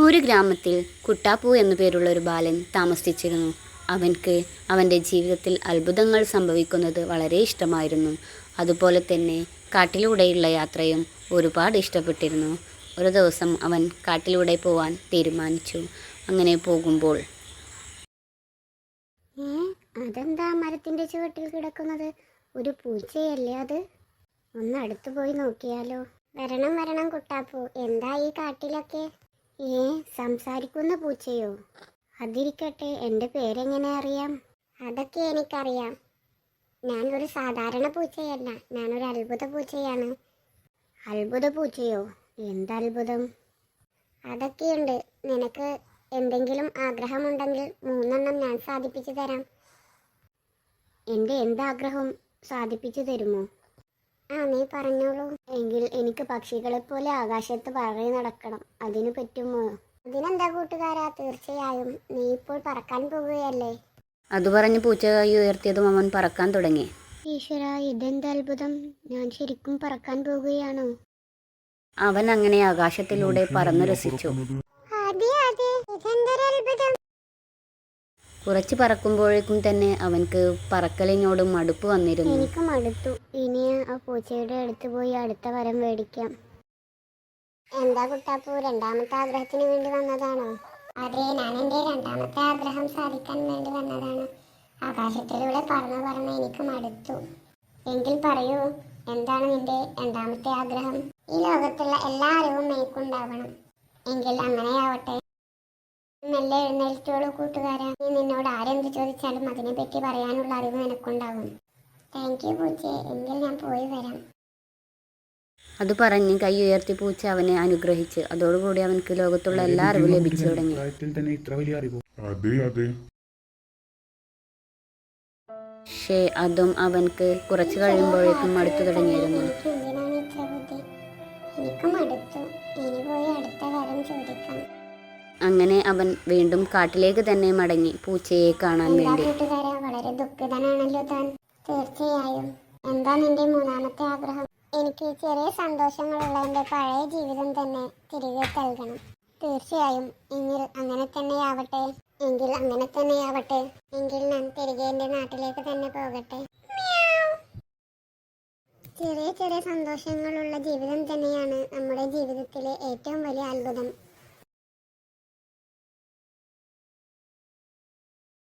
ഒരു ഗ്രാമത്തിൽ കുട്ടാപ്പു എന്നു പേരുള്ള ഒരു ബാലൻ താമസിച്ചിരുന്നു. അവൻക്ക് അവന്റെ ജീവിതത്തിൽ അത്ഭുതങ്ങൾ സംഭവിക്കുന്നത് വളരെ ഇഷ്ടമായിരുന്നു. അതുപോലെ തന്നെ കാട്ടിലൂടെയുള്ള യാത്രയും ഒരുപാട് ഇഷ്ടപ്പെട്ടിരുന്നു. ഒരു ദിവസം അവൻ കാട്ടിലൂടെ പോവാൻ തീരുമാനിച്ചു. അങ്ങനെ പോകുമ്പോൾ അതെന്താ മരത്തിന്റെ ചുവട്ടിൽ കിടക്കുന്നത്? ഒരു പൂച്ചയല്ലേ അത്? ഒന്ന് അടുത്തു പോയി നോക്കിയാലോ. വരണം വരണം കുട്ടാപ്പു. എന്താ ഈ കാട്ടിലൊക്കെ? ഏ സംസാരിക്കുന്ന പൂച്ചയോ? അതിരിക്കട്ടെ എന്റെ പേരെങ്ങനെ അറിയാം? അതൊക്കെ എനിക്കറിയാം. ഞാൻ ഒരു സാധാരണ പൂച്ചയല്ല. ഞാനൊരു അത്ഭുത പൂച്ചയാണ്. അത്ഭുത പൂച്ചയോ? എന്തത്ഭുതം? അതൊക്കെയുണ്ട്. നിനക്ക് എന്തെങ്കിലും ആഗ്രഹമുണ്ടെങ്കിൽ മൂന്നെണ്ണം ഞാൻ സാധിപ്പിച്ചു തരാം. എന്റെ എന്താഗ്രഹം സാധിപ്പിച്ചു തരുമോ? ആ നീ പറഞ്ഞോളൂ. എങ്കിൽ എനിക്ക് പക്ഷികളെ പോലെ ആകാശത്ത് പറയി നടക്കണം. അതിന് പറ്റുമോ? അതിനെന്താ കൂട്ടുകാരാ? തീർച്ചയായും. നീ ഇപ്പോൾ പറക്കാൻ പോവുകയല്ലേ? അത് പറഞ്ഞ് പൂച്ച കൈ ഉയർത്തിയതും അവൻ പറക്കാൻ തുടങ്ങി. ഈശ്വര ഇതെന്ത് അത്ഭുതം? ഞാൻ ശരിക്കും പറക്കാൻ പോകുകയാണോ അവൻ അങ്ങനെ ആകാശത്തിലൂടെ പറന്നു രസിച്ചു. അതെ അതെ ഇതെന്തൊരു അത്ഭുതം? കുറച്ച് പറക്കുമ്പോഴേക്കും തന്നെ അവൻക്ക് പറക്കലിനോട് മടുപ്പ് വന്നിരുന്നു. എനിക്ക് മടുത്തു. ഇനി ആ പൂച്ചയുടെ അടുത്ത് പോയി അടുത്ത വരം മേടിക്കാം. എന്താ കുട്ടാപ്പു രണ്ടാമത്തെ ആഗ്രഹത്തിന് വേണ്ടി വന്നതാണോ? അതെ ഞാൻ എന്റെ രണ്ടാമത്തെ ആഗ്രഹം സാധിക്കാൻ വേണ്ടി വന്നതാണ്. ആകാശത്തിലൂടെ പറന്ന് പറന്ന് എനിക്ക് മടുത്തു. എങ്കിൽ പറയൂ എന്താണ് നിന്റെ രണ്ടാമത്തെ ആഗ്രഹം? ഈ ലോകത്തുള്ള എല്ലാ അറിവും എനിക്കുണ്ടാവണം. എങ്കിൽ അങ്ങനെയാവട്ടെ. മെല്ലെ എഴുന്നേൽറ്റോളൂ കൂട്ടുകാരാ. നീ നിന്നോട് ആരെന്ത് ചോദിച്ചാലും അതിനെപ്പറ്റി പറയാനുള്ള അറിവ് നിനക്കുണ്ടാവും താങ്ക് യു പൂച്ചേ. എങ്കിൽ ഞാൻ പോയി വരാം. അത് പറഞ്ഞ് കൈ ഉയർത്തി പൂച്ച അവനെ അനുഗ്രഹിച്ച് അതോടുകൂടി അവനക്ക് ലോകത്തുള്ള എല്ലാ അറിവും ലഭിച്ചു തുടങ്ങി. പ്രായത്തിൽ തന്നെ ഇത്ര വലിയ അറിവോ? അതെ അതെ. പക്ഷേ അതും അവൻക്ക് കുറച്ച് കഴിയുമ്പോഴേക്കും മടുത്തു തുടങ്ങിയിരുന്നു. എനിക്ക് മടുത്തു ഇനി പോയി അടുത്ത കാര്യം ചോദിക്കാം. അങ്ങനെ അവൻ വീണ്ടും കാട്ടിലേക്ക് തന്നെ മടങ്ങി പൂച്ചയെ കാണാൻ വേണ്ടി. വളരെ ദുഃഖിതനാണല്ലോ താൻ. തീർച്ചയായും. എന്താ നിന്റെ മൂന്നാമത്തെ ആഗ്രഹം? എനിക്ക് ചെറിയ സന്തോഷങ്ങളുള്ള എന്റെ പഴയ ജീവിതം തന്നെ തിരികെ നൽകണം. തീർച്ചയായും. എങ്കിൽ അങ്ങനെ തന്നെയാവട്ടെ എങ്കിൽ അങ്ങനെ തന്നെയാവട്ടെ എങ്കിൽ ഞാൻ തിരികെ എന്റെ നാട്ടിലേക്ക് തന്നെ പോകട്ടെ. ചെറിയ ചെറിയ സന്തോഷങ്ങളുള്ള ജീവിതം തന്നെയാണ് നമ്മുടെ ജീവിതത്തിലെ ഏറ്റവും വലിയ അത്ഭുതം.